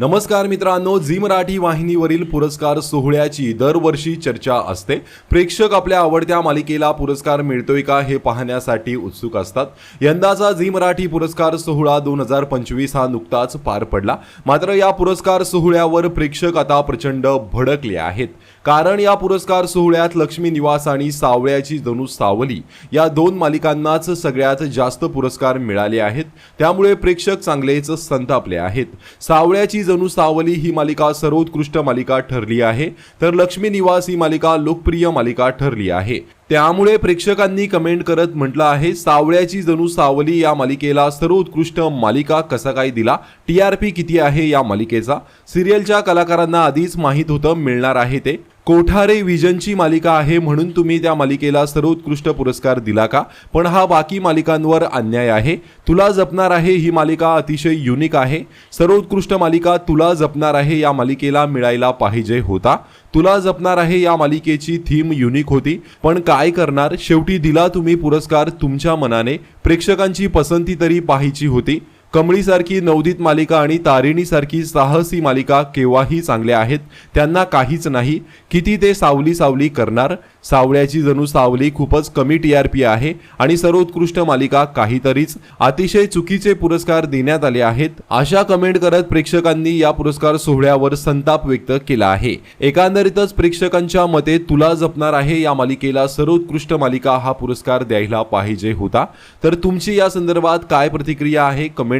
नमस्कार मित्रांनो झी मराठी वाहिनीवरील पुरस्कार सोहळ्याची दरवर्षी चर्चा असते. प्रेक्षक आपल्या आवडत्या मालिकेला पुरस्कार मिळतोय का हे पाहण्यासाठी उत्सुक असतात. यंदाचा झी मराठी पुरस्कार सोहळा दोन हजार पंचवीस हा नुकताच पार पडला. मात्र या पुरस्कार सोहळ्यावर प्रेक्षक आता प्रचंड भडकले आहेत. कारण या पुरस्कार सोहळ्यात लक्ष्मी निवास आणि सावळ्याची जणू सावली या दोन मालिकांनाच सगळ्यात जास्त पुरस्कार मिळाले आहेत. त्यामुळे प्रेक्षक चांगलेच संतापले आहेत. सावळ्याची जणू सावली ही मालिका सर्वोत्कृष्ट मालिका ठरली आहे. तर लक्ष्मी निवास ही मालिका लोकप्रिय मालिका ठरली आहे. त्यामुळे प्रेक्षकांनी कमेंट करत म्हटलं आहे सावळ्याची जणू सावली या मालिकेला सर्वोत्कृष्ट मालिका कसा काय दिला? टीआरपी किती आहे या मालिकेचा? सिरियलच्या कलाकारांना आधीच माहीत होतं मिळणार आहे ते. कोठारे विजनची मालिका आहे म्हणून तुम्ही त्या मालिकेला सर्वोत्कृष्ट पुरस्कार दिला का? पण हा बाकी मालिकांवर अन्याय आहे. तुला जपणार आहे ही मालिका अतिशय युनिक आहे. सर्वोत्कृष्ट मालिका तुला जपणार आहे या मालिकेला मिळायला पाहिजे होता. तुला जपणार आहे या मालिकेची थीम युनिक होती. पण काय करणार? शेवटी दिला तुम्ही पुरस्कार तुमच्या मनाने. प्रेक्षकांची पसंती तरी पाहायची होती. कमळीसारखी नवदीत मालिका आणि तारिणीसारखी साहसी मालिका केव्हाही चांगल्या आहेत त्यांना काहीच नाही. किती ते सावली सावली करणार? सावळ्याची जणू सावली खूपच कमी टी आर पी आहे आणि सर्वोत्कृष्ट मालिका काहीतरीच अतिशय चुकीचे पुरस्कार देण्यात आले आहेत अशा कमेंट करत प्रेक्षकांनी या पुरस्कार सोहळ्यावर संताप व्यक्त केला आहे. एकंदरीतच प्रेक्षकांच्या मते तुला जपणार आहे या मालिकेला सर्वोत्कृष्ट मालिका हा पुरस्कार द्यायला पाहिजे होता. तर तुमची या संदर्भात काय प्रतिक्रिया आहे? कमेंट